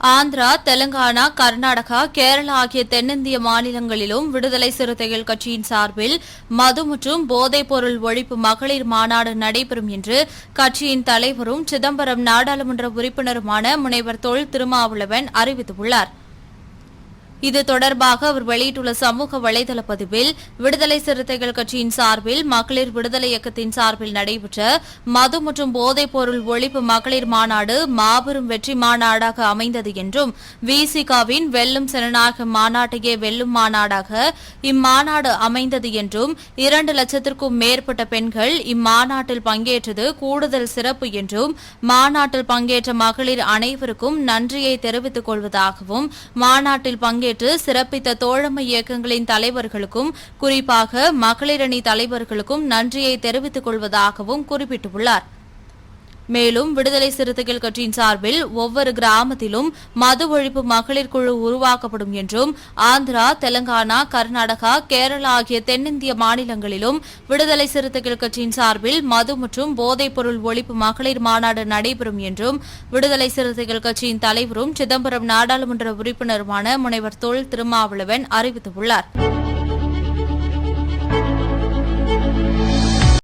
ஆந்திரா தெலுங்கானா கர்நாடகா கேரளா ஆகிய தென்னிந்திய மாநிலங்களிலும் விடுதலை சிறுத்தைகள் கட்சியின் சார்பில் மது மற்றும் போதைப்பொருள் ஒழிப்பு மகளிர் மாநாடு நடைபெறும் என்று கட்சியின் தலைவரும் சிதம்பரம் நாடாளுமன்ற உறுப்பினருமான முனைவர் தொல் திருமாவளவன் அறிவித்துள்ளார். இது தொடர்பாக அவர் வெளியிட்டுள்ள சமூக வலைதள பதிவில் விடுதலை சிறுத்தைகள் கட்சியின் சார்பில் மகளிர் விடுதலை இயக்கத்தின் சார்பில் நடைபெற்ற மது மற்றும் போதைப் பொருள் ஒழிப்பு மகளிர் மாநாடு மாபெரும் வெற்றி மாநாடாக அமைந்தது என்றும் விசிகாவின் வெல்லும் ஜனநாயக மாநாட்டையே வெல்லும் மாநாடாக இம்மாநாடு அமைந்தது என்றும் இரண்டு லட்சத்திற்கும் மேற்பட்ட பெண்கள் இம்மாநாட்டில் பங்கேற்றது கூடுதல் சிறப்பு என்றும் மாநாட்டில் பங்கேற்ற மகளிர் அனைவருக்கும் நன்றியை தெரிவித்துக் கொள்வதாகவும் மாநாட்டில் பங்கேற்ற சிறப்பித்த தோழமை இயக்கங்களின் தலைவர்களுக்கும் குறிப்பாக மகளிரணி தலைவர்களுக்கும் நன்றியை தெரிவித்துக் கொள்வதாகவும் குறிப்பிட்டுள்ளார். மேலும் விடுதலை சிறுத்தைகள் கட்சியின் சார்பில் ஒவ்வொரு கிராமத்திலும் மது ஒழிப்பு மகளிர் குழு உருவாக்கப்படும் என்றும் ஆந்திரா தெலங்கானா கர்நாடகா கேரளா ஆகிய தென்னிந்திய மாநிலங்களிலும் விடுதலை சிறுத்தைகள் கட்சியின் சார்பில் மது மற்றும் போதைப் பொருள் ஒழிப்பு மகளிர் மாநாடு நடைபெறும் என்றும் விடுதலை சிறுத்தைகள் கட்சியின் தலைவரும் சிதம்பரம் நாடாளுமன்ற உறுப்பினருமான முனைவர் தொல் திருமாவளவன் அறிவித்துள்ளார்.